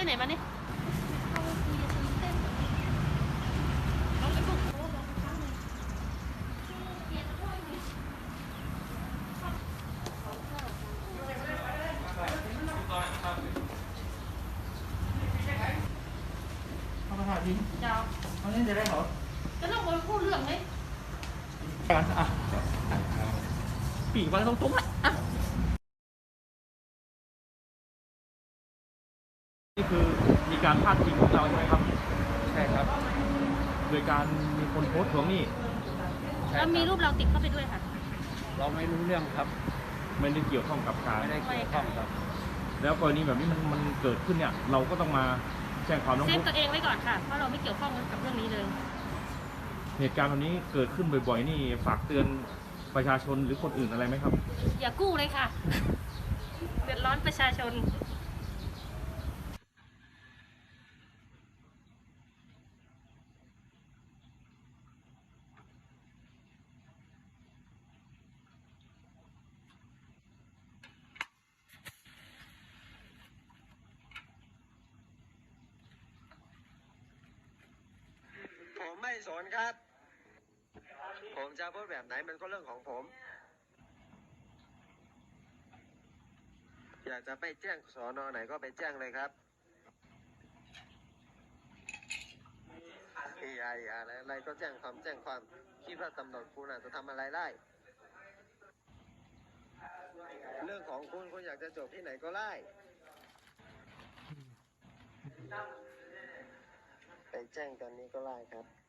ไปไหนมาเนี่ยเข้าไปคุยกับคนเต้นน้องไปปุ๊บโอ้บอกครั้งหนึ่งเปลี่ยนถ้วยหนึ่งเข้ามาถ่ายทีเจ้าเอาเล่นจะได้เหรอจะต้องมาพูดเรื่องไหมกันอะปีกมันตรงๆอะ นี่คือมีการพาดพิงพวกเราใช่ไหมครับ ใช่ครับ โดยการมีคนโพสต์ทวงหนี้ใช่แล้วมีครูบปเราติดเข้าไปด้วยค่ะ เราไม่รู้เรื่องครับ ไม่ได้เกี่ยวข้องกับการ ไม่ได้เกี่ยวข้องครับ แล้วกรณีแบบนี้มันมันเกิดขึ้นเนี่ย เราก็ต้องมาแจ้งความร้องเซฟทุกข์ตัวเองไว้ก่อนค่ะ เพราะเราไม่เกี่ยวข้องกับเรื่องนี้เลย เหตุการณ์แบบนี้เกิดขึ้นบ่อยๆ นี่ฝากเตือนประชาชนหรือคนอื่นอะไรไหมครับ อย่ากู้เลยค่ะ เดือดร้อนประชาชน สนครับ ผมจะพูดแบบไหนมันก็เรื่องของผม อยากจะไปแจ้งสอนอไหนก็ไปแจ้งเลยครับอย่าอย่าอะไรอะไรก็แจ้งความแจ้งความคิดว่าตำรวจคุณอาจจะทำอะไรได้ เรื่องของคุณคุณอยากจะจบที่ไหนก็ได้ไปแจ้งตอนนี้ก็ได้ครับ